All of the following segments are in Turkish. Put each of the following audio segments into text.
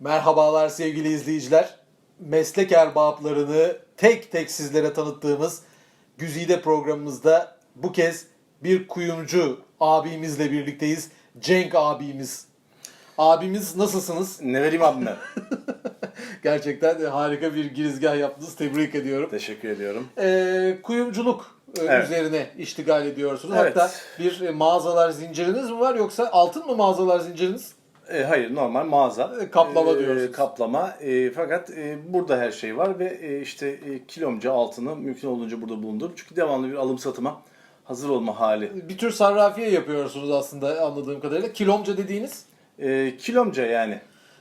Merhabalar sevgili izleyiciler. Meslek erbaplarını tek tek sizlere tanıttığımız Güzide programımızda bu kez bir kuyumcu abimizle birlikteyiz. Cenk abimiz. Abimiz nasılsınız? Ne vereyim abi ben? Gerçekten harika bir girizgah yaptınız. Tebrik ediyorum. Teşekkür ediyorum. Ee, kuyumculuk e, Evet. üzerine iştigal ediyorsunuz. Evet. Hatta bir e, mağazalar zinciriniz mi var yoksa altın mı mağazalar zinciriniz? E, hayır normal mağaza. E, kaplama E, diyorsunuz. Kaplama. E, fakat e, burada her şey var ve e, işte e, kilomca altını mümkün olduğunca burada bulundurup çünkü devamlı bir alım satıma hazır olma hali. Bir tür sarrafiye yapıyorsunuz aslında anladığım kadarıyla. Kilomca dediğiniz E, kilomca yani.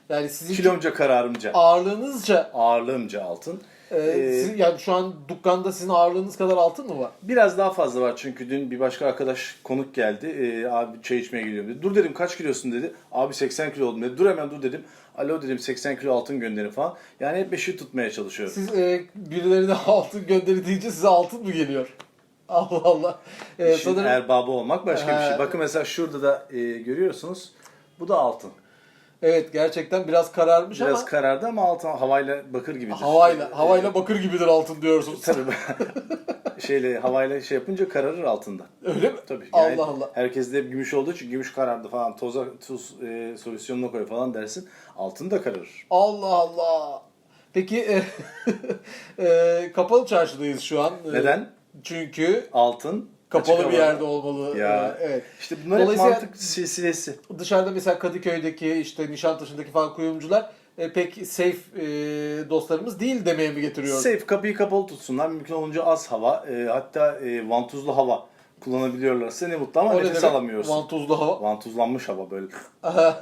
yani sizin Kilomca kararımca. ağırlığınızca Ağırlığımca altın. E, E, siz- yani şu an dükkanda sizin ağırlığınız kadar altın mı var? Biraz daha fazla var çünkü dün bir başka arkadaş konuk geldi. Ee, abi çay içmeye gidiyorum dedi. Dur dedim kaç kilosun dedi. Abi 80 kilo oldum dedi. Dur hemen dur dedim. Alo dedim 80 kilo altın gönderin falan. Yani hep beşi tutmaya çalışıyorum. Siz e, birilerine altın gönderi deyince size altın mı geliyor? Allah Allah. E, İşin sanırım erbabı olmak başka bir Ha. şey. Bakın mesela şurada da e, görüyorsunuz. Bu da altın. Evet gerçekten biraz kararmış Biraz ama karardı ama altın havayla bakır gibidir. havayla Ee, havayla bakır gibidir altın diyorsunuz. Tabii şeyle havayla şey yapınca kararır altında. Öyle mi? Tabii. Allah Allah. Herkes de hep gümüş olduğu için gümüş karardı falan toza tuz e, solüsyonuna koy falan dersin. Altın da kararır. Allah Allah. Peki e, e, kapalı çarşıdayız şu an. E, Neden? Çünkü Altın kapalı açık bir yerde olmalı. Ya. E, evet. İşte bunlar hep Dolayısıyla- mantık silsilesi. Dışarıda mesela Kadıköy'deki işte Nişantaşı'ndaki falan kuyumcular e, pek safe e, dostlarımız değil demeye mi getiriyor? Safe kapıyı kapalı tutsunlar. Mümkün olunca az hava e, hatta e, vantuzlu hava kullanabiliyorlarsa ne mutlu ama O ne nefes demek? alamıyorsun. Vantuzlu hava. Vantuzlanmış hava böyle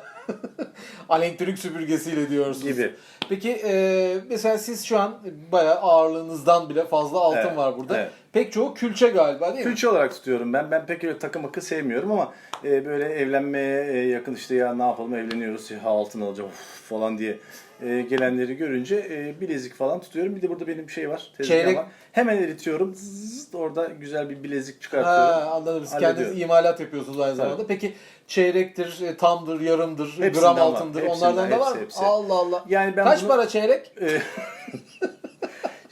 Elektrik süpürgesiyle diyorsunuz. gibi. Peki e, mesela siz şu an bayağı ağırlığınızdan bile fazla altın Evet, var burada. evet. Pek çoğu külçe galiba değil mi? Külçe olarak tutuyorum ben. Ben pek öyle takı makı sevmiyorum ama e, böyle evlenmeye e, yakın işte ya ne yapalım evleniyoruz ya altın alacağım falan diye e, gelenleri görünce e, bilezik falan tutuyorum. Bir de burada benim şey var. tezgah Çeyrek- var. Hemen eritiyorum. Zzzz, orada güzel bir bilezik Ha, çıkartıyorum. anladım. Siz Hallediyorum. kendiniz imalat yapıyorsunuz aynı Tabii. zamanda. Peki çeyrektir, e, tamdır, yarımdır, Hepsinden gram var. altındır Hepsinden, onlardan da var hepsi, mı? hepsi. Allah Allah. Yani ben Kaç bunu- para çeyrek? E,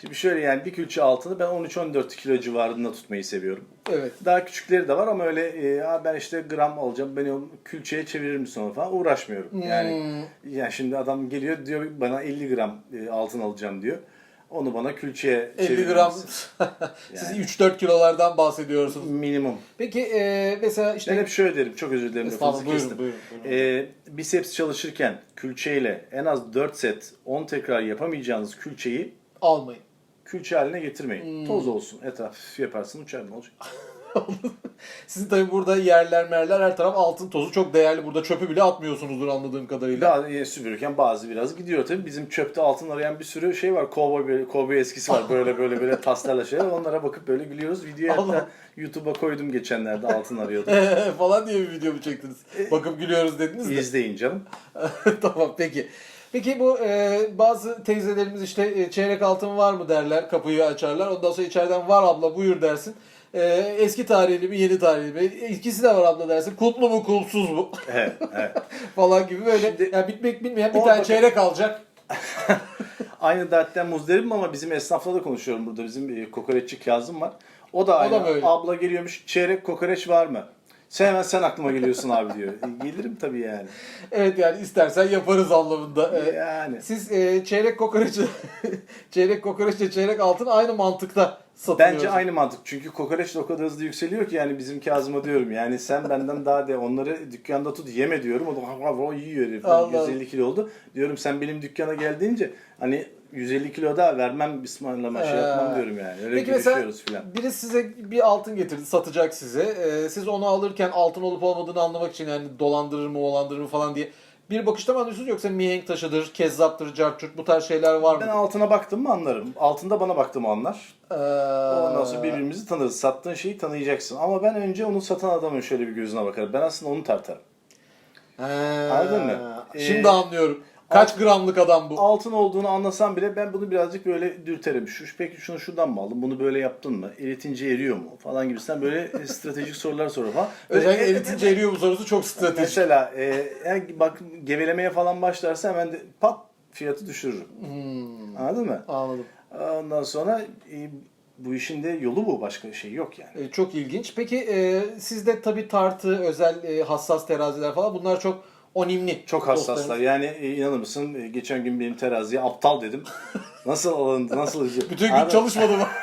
Şimdi şöyle yani bir külçe altını ben 13-14 kilo civarında tutmayı seviyorum. Evet. Daha küçükleri de var ama öyle e, "Aa, ben işte gram alacağım beni külçeye çeviririm sonra falan uğraşmıyorum. Yani Hmm. yani şimdi adam geliyor diyor bana 50 gram e, altın alacağım diyor. Onu bana külçeye 50 çevirir gram. misin? Siz Yani. 3-4 kilolardan bahsediyorsunuz. Minimum. Peki e, mesela işte... Ben hep şöyle derim çok özür dilerim. Estağfurullah, buyurun, kestim. buyurun, buyurun. E, biceps çalışırken külçeyle en az 4 set 10 tekrar yapamayacağınız külçeyi Almayın. Külçe haline getirmeyin. Hmm. Toz olsun etraf yaparsın uçar ne olacak? Sizin tabii burada yerler merler her taraf altın tozu çok değerli. Burada çöpü bile atmıyorsunuzdur anladığım kadarıyla. Daha e, süpürürken bazı biraz gidiyor tabii. Bizim çöpte altın arayan bir sürü şey var. Kovboy, böyle- kovboy eskisi var. Böyle böyle böyle taslarla şeyler. Onlara bakıp böyle gülüyoruz. Videoyu hatta YouTube'a koydum geçenlerde altın arıyordum. falan diye bir video mu çektiniz? Bakıp gülüyoruz dediniz de. İzleyin canım. tamam peki. Peki bu e, bazı teyzelerimiz işte e, çeyrek altın var mı derler kapıyı açarlar. Ondan sonra içeriden var abla buyur dersin. E, eski tarihli mi yeni tarihli mi? İkisi de var abla dersin. Kulplu mu kulpsuz mu? Evet, evet. falan gibi böyle Şimdi- yani bitmek bilmeyen bir tane çeyrek alacak. Aynı dertten muzdaribim ama bizim esnafla da konuşuyorum burada. Bizim bir kokoreççi Kazım var. O da O aynı. da böyle. Abla geliyormuş çeyrek kokoreç var mı? Sen hemen sen aklıma geliyorsun abi diyor. E, gelirim tabii yani. Evet yani istersen yaparız anlamında. E, Yani. Siz e, çeyrek kokoreç çeyrek kokoreçle çeyrek altın aynı mantıkta satılıyorsunuz. Bence aynı mantık. Çünkü kokoreç de o kadar hızlı yükseliyor ki yani bizim Kazım'a diyorum. Yani sen benden daha de onları dükkanda tut yeme diyorum. O da "Ha, ha, ha," yiyor herif. Allah 150 kilo oldu. Diyorum sen benim dükkana geldiğince hani 150 kilo daha vermem ısmarlama şey Ha. yapmam diyorum yani. Öyle Peki mesela filan. biri size bir altın getirdi satacak size. Ee, siz onu alırken altın olup olmadığını anlamak için yani dolandırır mı dolandırır mı falan diye bir bakışta mı anlıyorsunuz yoksa mihenk taşıdır, kezzaptır, carçurt bu tarz şeyler var mı? Ben altına baktım mı anlarım. Altında bana baktım anlar. Ee, Ondan sonra birbirimizi tanırız. Sattığın şeyi tanıyacaksın. Ama ben önce onu satan adamın şöyle bir gözüne bakarım. Ben aslında onu tartarım. Ha, Anladın mı? Ee, Şimdi anlıyorum. Kaç gramlık adam bu? altın olduğunu anlasam bile ben bunu birazcık böyle dürterim. Şu, peki şunu şuradan mı aldın? Bunu böyle yaptın mı? Eritince eriyor mu? Falan gibisinden böyle stratejik sorular soruyor falan. Özellikle Böyle- eritince eriyor bu sorusu çok stratejik. Mesela e, eğer bak gevelemeye falan başlarsa hemen de pat fiyatı düşürürüm. Hmm, Anladın mı? anladım. Ondan sonra e, bu işin de yolu bu. Başka şey yok yani. E, çok ilginç. Peki e, sizde tabii tartı, özel e, hassas teraziler falan bunlar çok onimli. Çok hassaslar. Yani e, inanır mısın e, geçen gün benim teraziye aptal dedim. Nasıl alındı? Nasıl? Bütün gün Abi, çalışmadı mı?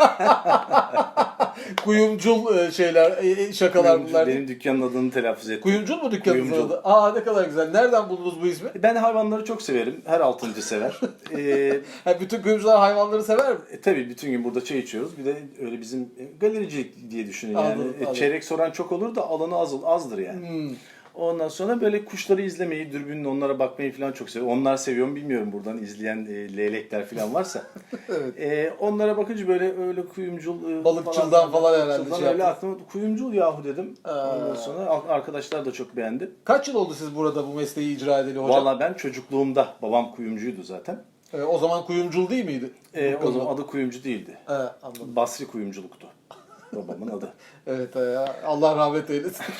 Kuyumcul e, şeyler, e, şakalar benim, bunlar. benim dükkanın adını telaffuz ettim. Kuyumcul mu dükkanınızın Kuyumcul. adı? Aa ne kadar güzel. Nereden buldunuz bu ismi? Ben hayvanları çok severim. Her altıncı sever. e, Ha, bütün kuyumcular hayvanları sever mi? E, tabii bütün gün burada çay içiyoruz. Bir de öyle bizim e, galericilik diye düşünün yani. Anladım, E, anladım. Çeyrek soran çok olur da alanı az, azdır yani. Hmm. Ondan sonra böyle kuşları izlemeyi, dürbünle onlara bakmayı falan çok seviyorum. Onlar seviyor mu bilmiyorum buradan izleyen e, leylekler falan varsa. Evet. E, onlara bakınca böyle öyle kuyumcul e, Balıkçıldan falan herhalde balıkçıldan şey öyle yaptın. aklıma kuyumcul yahu dedim. Aa. Ondan sonra ar- arkadaşlar da çok beğendi. Kaç yıl oldu siz burada bu mesleği icra edeli hocam? Vallahi ben çocukluğumda babam kuyumcuydu zaten. E, o zaman kuyumcul değil miydi? E, o zaman adı kuyumcu değildi. He, anladım. Basri kuyumculuktu. Babamın adı. Evet e, Allah rahmet eylesin.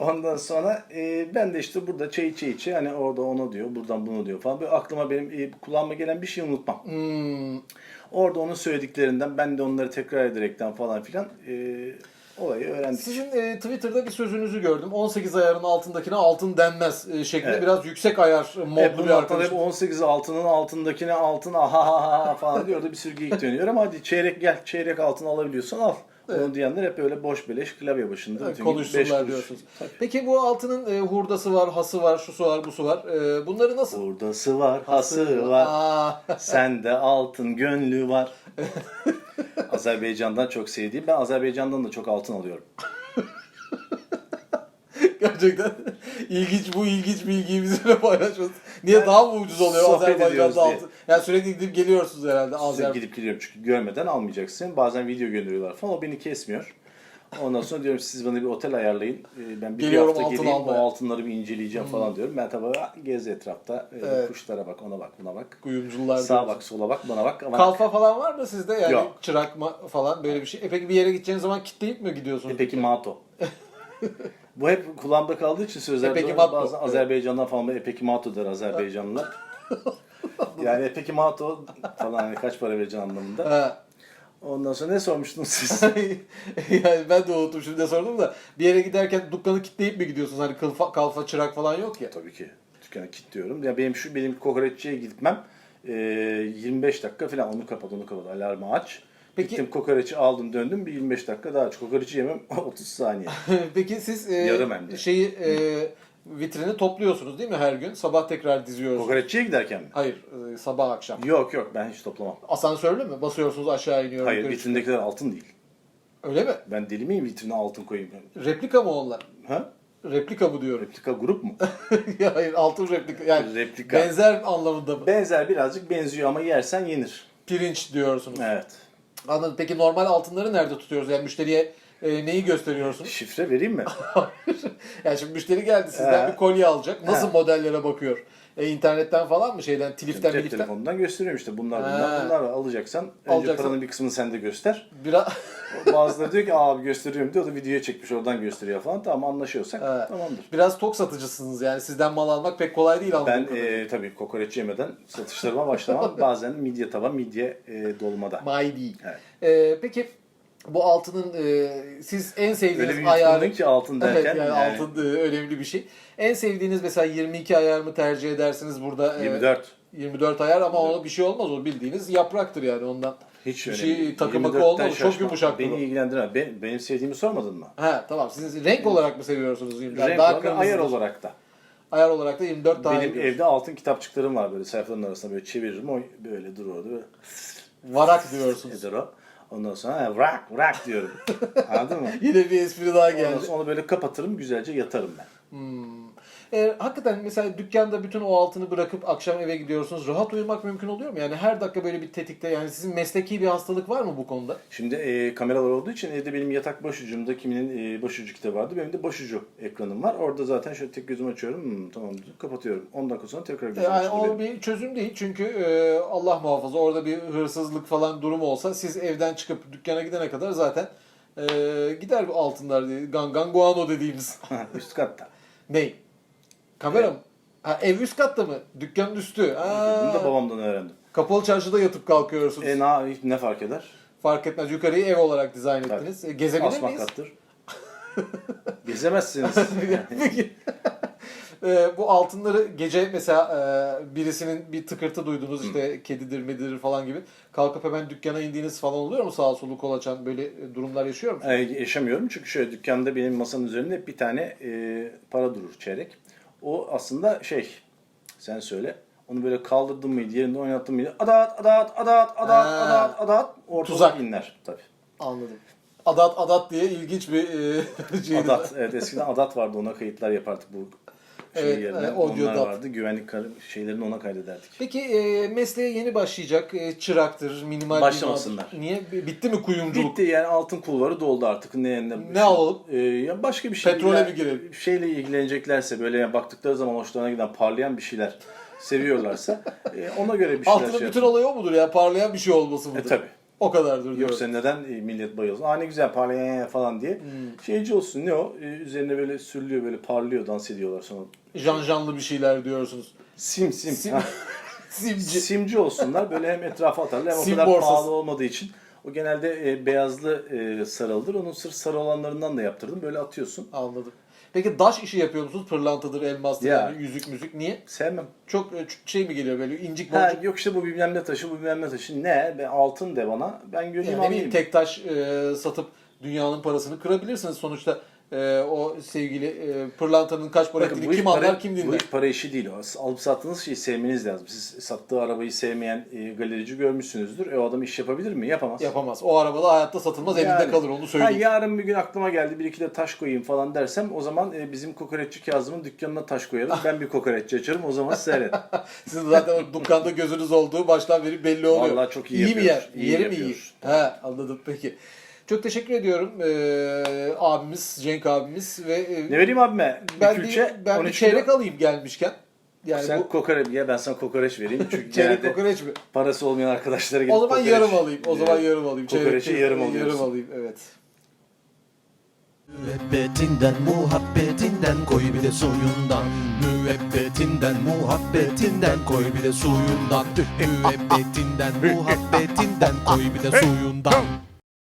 Ondan sonra e, ben de işte burada çay içe içe hani orada onu diyor, buradan bunu diyor falan. Böyle aklıma benim e, kulağıma gelen bir şey unutmam. Hmm. Orada onun söylediklerinden ben de onları tekrar ederekten falan filan e, olayı öğrendik. Sizin e, Twitter'da bir sözünüzü gördüm. 18 ayarın altındakine altın denmez e, şeklinde Evet. biraz yüksek ayar modlu bunun bir arkadaş. hep 18 altının altındakine altın aha ha ha ha falan diyor. Orada bir sürü geyik dönüyor ama hadi çeyrek gel çeyrek altın alabiliyorsan al. Onu diyenler hep öyle boş beleş klavye başında. Evet, konuşsunlar diyorsunuz. Peki bu altının e, hurdası var, hası var, şusu var, busu var. E, bunları nasıl? Buradası var, hası var. Aa, Sende altın gönlü var. Azerbaycan'dan çok sevdiğim. Ben Azerbaycan'dan da çok altın alıyorum. gerçekten ilginç bu ilginç bilgiyi bizimle paylaşmanız. Niye Yani daha mı ucuz oluyor Azerbaycan'da altın? Yani sürekli gidip geliyorsunuz herhalde Size Azer. gidip gidiyorum çünkü görmeden almayacaksın. Bazen video gönderiyorlar falan. O beni kesmiyor. Ondan sonra diyorum siz bana bir otel ayarlayın. Ee, Ben bir, bir Geliyorum hafta altın geleyim almaya." o altınları bir inceleyeceğim falan diyorum. Ben tabii "Ah, gez etrafta. Ee, Evet. Kuşlara bak, ona bak, buna bak. Kuyumcular Sağa bak, sola bak, bana bak. Ama Kalfa falan var mı sizde? Yani Yok. çırak falan böyle bir şey. E peki bir yere gideceğiniz zaman kitleyip mi gidiyorsunuz? E peki Mato. Bu hep kulağımda kaldığı için sözlerde Epeki var. Mato. bazen Azerbaycan'dan falan böyle Epeki Mato der Azerbaycanlılar. yani Epeki Mato falan hani kaç para vereceksin anlamında. Ha. Ondan sonra ne sormuştunuz siz? yani ben de unuttum şimdi de sordum da bir yere giderken dükkanı kitleyip mi gidiyorsunuz? Hani kalfa, kalfa çırak falan yok ya. Tabii ki. Dükkanı kilitliyorum. Ya benim şu benim kokoreççiye gitmem e, 25 dakika falan onu kapat onu kapat alarmı aç. Peki- Gittim kokoreçi aldım döndüm bir 25 dakika daha aç. Kokoreçi yemem 30 saniye. Peki siz e, Yarım hem de. şeyi e, vitrini topluyorsunuz değil mi her gün? Sabah tekrar diziyorsunuz. Kokoreççiye giderken mi? Hayır, e, sabah akşam. Yok yok ben hiç toplamam. Asansörlü mü? Basıyorsunuz aşağı iniyor. Hayır yukarı vitrindekiler altın değil. çıkıyor. Öyle mi? Ben deli miyim vitrine altın koyayım? Replika mı onlar? Ha? Replika mı diyorum? Replika grup mu? Ya Hayır, altın replika. Yani Replika. benzer anlamında mı? Benzer birazcık benziyor ama yersen yenir. Pirinç diyorsunuz. Evet. Anladım. Peki normal altınları nerede tutuyoruz? Yani müşteriye e, neyi gösteriyorsunuz? Şifre vereyim mi? yani şimdi müşteri geldi sizden He. bir kolye alacak. Nasıl He. modellere bakıyor? E, internetten falan mı şeyden? Tiliften Cep miliften? telefonundan gösteriyorum işte bunlar He. bunlar bunlar alacaksan önce Alacaksan- paranın bir kısmını sen de göster. Biraz... Bazıları diyor ki abi gösteriyorum diyor o da videoya çekmiş oradan gösteriyor falan. Tamam anlaşıyorsak Evet. tamamdır. Biraz tok satıcısınız yani. Sizden mal almak pek kolay değil Ben e, tabii kokoreç yemeden satışlarıma başlamam. Bazen midye tava, midye e, dolmada. May değil. Evet. E, peki bu altının e, siz en sevdiğiniz Öyle ayarı... ki altın derken. Evet yani, yani altın e, önemli bir şey. En sevdiğiniz mesela 22 ayar mı tercih edersiniz burada? e, 24. 24 ayar ama ona bir şey olmaz o bildiğiniz yapraktır yani ondan. Hiç bir şey değil. takı makı 24'ten olmaz, çok yumuşak Beni durur. ilgilendirmez. Ben, benim sevdiğimi sormadın mı? Ha tamam siz renk olarak mı seviyorsunuz 24? Renk Daha olarak ayar olarak da. Ayar olarak da 24 daha Benim evde altın kitapçıklarım var böyle sayfaların arasında böyle çeviririm o böyle durur orada böyle Varak diyorsunuz. eder o. Ondan sonra rock rock diyorum. Anladın mı? Yine bir espri daha Ondan geldi. sonra onu böyle kapatırım güzelce yatarım ben. Hmm. E, hakikaten mesela dükkanda bütün o altını bırakıp akşam eve gidiyorsunuz. Rahat uyumak mümkün oluyor mu? Yani her dakika böyle bir tetikte yani sizin mesleki bir hastalık var mı bu konuda? Şimdi e, kameralar olduğu için evde benim yatak başucumda kiminin e, başucu kitabı vardı. Benim de başucu ekranım var. Orada zaten şöyle tek gözümü açıyorum. Hmm, tamam kapatıyorum. 10 dakika sonra tekrar gözümü Yani açıyorum. o bir çözüm değil çünkü e, Allah muhafaza orada bir hırsızlık falan durumu olsa siz evden çıkıp dükkana gidene kadar zaten e, gider bu altınlar diye. Gangan guano dediğimiz. Üst katta. Ney? Kamera mı? Ha, ev üst katta mı? Dükkanın üstü. Bunu da babamdan öğrendim. kapalı çarşıda yatıp kalkıyorsunuz. E ne, ne fark eder? Fark etmez. Yukarıyı ev olarak dizayn ettiniz. E, Gezebilir Asma miyiz? kattır. Gezemezsiniz. Peki. E, bu altınları gece mesela e, birisinin bir tıkırtı duydunuz işte kedidir medidir falan gibi kalkıp hemen dükkana indiğiniz falan oluyor mu sağa solu kol açan böyle e, durumlar yaşıyor musunuz? E, yaşamıyorum çünkü şöyle dükkanda benim masanın üzerinde bir tane e, para durur çeyrek. O aslında şey sen söyle. Onu böyle kaldırdın mıydı, yerinde oynattın mıydı? Adat, adat, adat, adat, Ha. adat, adat. Ortalık Tuzak. inler tabii. Anladım. Adat adat diye ilginç bir e, şey. Adat, evet eskiden adat vardı ona kayıtlar yapardık bu şey Evet, yerine. e, audio Onlar dat. vardı. Güvenlik şeylerini ona kaydederdik. Peki e, mesleğe yeni başlayacak e, çıraktır, minimal Başlamasınlar. binadır. Niye? Bitti mi kuyumculuk? Bitti yani altın kulvarı doldu artık. Ne, ne, Ne alalım? Ee, ya başka bir şey. Petrole mi girelim? Şeyle ilgileneceklerse böyle yani baktıkları zaman hoşlarına giden parlayan bir şeyler seviyorlarsa e, ona göre bir şeyler Altının şey bütün yapın. olayı o mudur ya? Parlayan bir şey olması mıdır? E tabi. O kadardır diyorum. Yoksa neden e, millet bayılsın? Aa ne güzel parlayan falan diye. Hmm. Şeyci olsun ne o? E, üzerine böyle sürülüyor böyle parlıyor dans ediyorlar sonra. Janjanlı bir şeyler diyorsunuz. Sim sim. Sim-. Simci. Simci olsunlar böyle hem etrafa atarlar hem o Sim kadar borsası. pahalı olmadığı için. O genelde e, beyazlı e, sarılıdır. Onun sırf sarı olanlarından da yaptırdım. Böyle atıyorsun. Anladım. Peki daş işi yapıyor musunuz? Pırlantadır, elmastır, Ya. yani yüzük müzik. Niye? Sevmem. Çok e, ç- şey mi geliyor böyle incik Ha, boncuk? yok işte bu bilmem ne taşı, bu bilmem ne taşı. Ne? Ben altın de bana. Ben göreyim Yani ne bileyim alayım. tek taş e, satıp dünyanın parasını kırabilirsiniz. Sonuçta e, o sevgili e, pırlantanın kaç para Bakın ettiğini bu kim para, anlar kim bu dinler. iş para işi değil. O. Alıp sattığınız şeyi sevmeniz lazım. Siz sattığı arabayı sevmeyen e, galerici görmüşsünüzdür. E o adam iş yapabilir mi? Yapamaz. Yapamaz. O arabada hayatta satılmaz elinde Yani. kalır onu Ha, söyleyeyim. yarın bir gün aklıma geldi bir iki de taş koyayım falan dersem o zaman e, bizim kokoreççi Kazım'ın dükkanına taş koyarız. ben bir kokoreççi açarım o zaman seyret. Sizin zaten o dükkanda gözünüz olduğu baştan beri belli oluyor. Vallahi çok iyi mi yapıyoruz. yer? İyi Yeri mi iyi? He anladım peki. Çok teşekkür ediyorum ee, abimiz, Cenk abimiz ve e, ne vereyim abime? Bir ben külçe, bir, ben bir 13 çeyrek kilo. alayım gelmişken. Yani Sen bu kokoreç ya ben sana kokoreç vereyim. Çünkü çeyrek kokoreç mi? parası olmayan arkadaşlara gidip O zaman kokoreç- yarım alayım. O zaman yarım alayım. Kokoreçi yarım alıyorsun. Yarım alayım evet. Müebbetinden muhabbetinden koy bir de suyundan Müebbetinden muhabbetinden koy bir de suyundan Müebbetinden muhabbetinden koy bir de suyundan